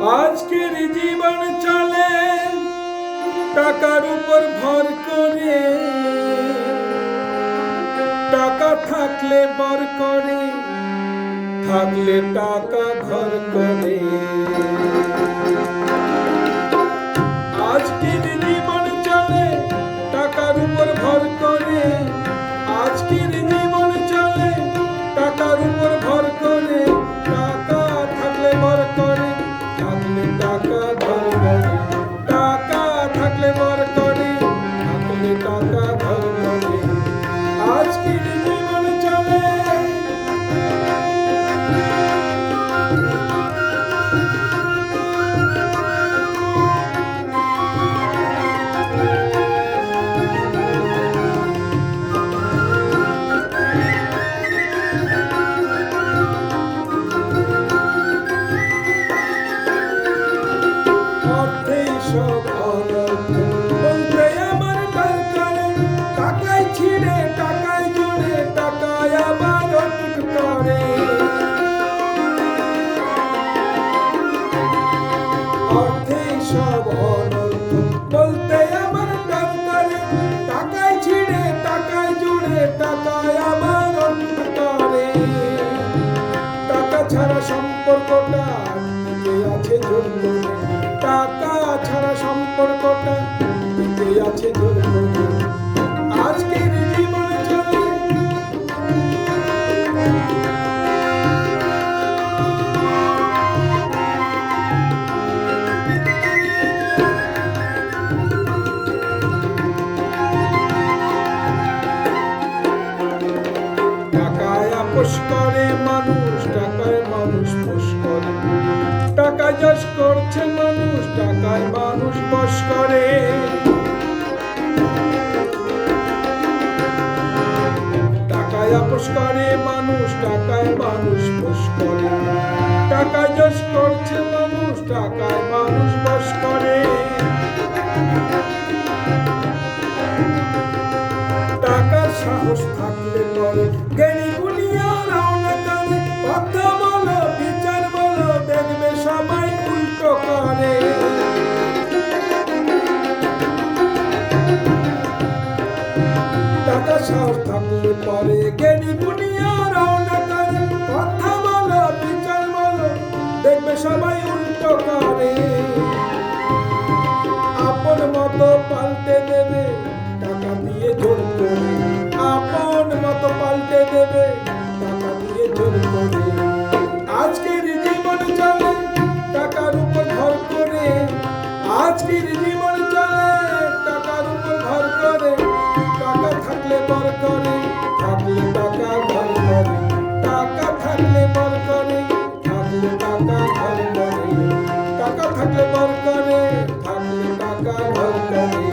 আজকের জীবন চলে, টাকার উপর ভর করে। টাকা থাকলে বর করে, থাকলে টাকা ঘর করে। টিকে আছে মানুষ পোষ করে। টাকা যশ করছে মানুষ, টাকায় মানুষ বস করে। টাকার সাহস থাকলে পরে জ্ঞানী বিচার বলো, দেখবে সবাই করে। টাকা সাহস থাকলে পরে জ্ঞানী গুলিয়া সবাই উল্টো আপন মতো পাল্টে দেবে, টাকা দিয়ে জোর করে। আপন মতো পাল্টে দেবে, টাকা দিয়ে জোর করে। ঘর করে